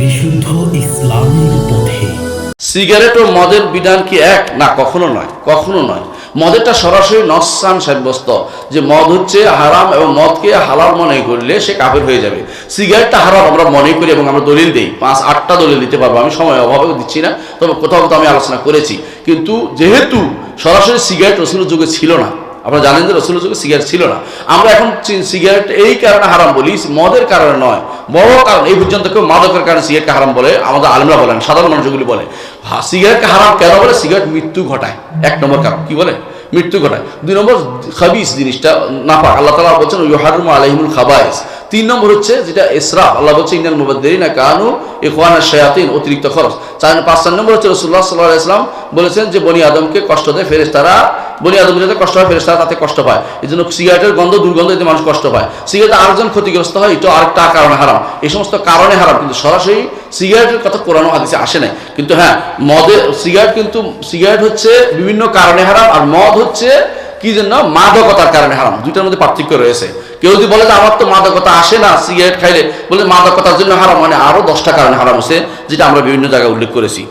বিশুদ্ধ ইসলামের পথে। সিগারেট ও মদের বিধান কি এক? না, কখনো নয় কখনো নয়। মদেরটা সরাসরি নসান সাব্যস্ত যে মদ হচ্ছে হারাম এবং মদকে হালাল মনে করলে সে কাফের হয়ে যাবে। সিগারেটটা হারাম, আমরা মনে করি এবং আমরা দলিল দিই। পাঁচ, আটটা দলিল দিতে পারব, আমি সময় অভাবে দিচ্ছি না, তবে কোথাও কোথাও আমি আলোচনা করেছি। কিন্তু যেহেতু সরাসরি সিগারেট রসুলের যুগে ছিল না আপনারা জানেন যে রসুলের যুগে সিগারেট ছিল না। আমরা এখন সিগারেট এই কারণে হারাম বলি, মদের কারণে নয়, বড় কারণ, এই পর্যন্ত কেউ মাদকের কারণে সিগারেটকে হারাম বলে আমাদের আলমরা বলেন, সাধারণ মানুষগুলি বলে। সিগারেটকে হারাম কেন বলে? সিগারেট মৃত্যু ঘটায়। এক নম্বর কারণ, কি বলে? মৃত্যু ঘটায়। দুই নম্বর খাবিস জিনিসটা, নাপাক। আল্লাহ তালা বলছেন ইহারুম আলহিমুল খাবাইস তিন নম্বর হচ্ছে যেটা ইসরাফ আল্লাহ বলছে ইন্ডিয়ান মুবাদ্দিন না কানু ইখওয়ানা শায়াতিন, অতিরিক্ত খরচ। চার পাঁচ চার নম্বর হচ্ছে রসুল্লাহ সাল্লাহ ইসলাম বলেছেন যে বনি আদমকে কষ্ট দেয় ফেরেস্তারা বনি আদম যাতে কষ্ট হয় ফেরেস্তারা তাতে কষ্ট পায়। এই জন্য সিগারেটের গন্ধ, দুর্গন্ধ এতে মানুষ কষ্ট পায়। সিগারেট আরেকজন ক্ষতিগ্রস্ত হয়, এটা আরেকটা কারণে হারাম। এই সমস্ত কারণে হারাম, কিন্তু সরাসরি সিগারেটের কথা কোরআন হাদিসে আসে নাই। কিন্তু হ্যাঁ মদে সিগারেট কিন্তু, সিগারেট হচ্ছে বিভিন্ন কারণে হারাম, আর মদ হচ্ছে কি জন্য? মাদকতার কারণে হারাম। দুইটার মধ্যে পার্থক্য রয়েছে। কেউ যদি বলে যে আমার তো মাদকতা আসে না সিগারেট খাইলে, বলে মাদকতার জন্য হারাম মানে আরও দশটা কারণে হারাম হচ্ছে, যেটা আমরা বিভিন্ন জায়গায় উল্লেখ করেছি।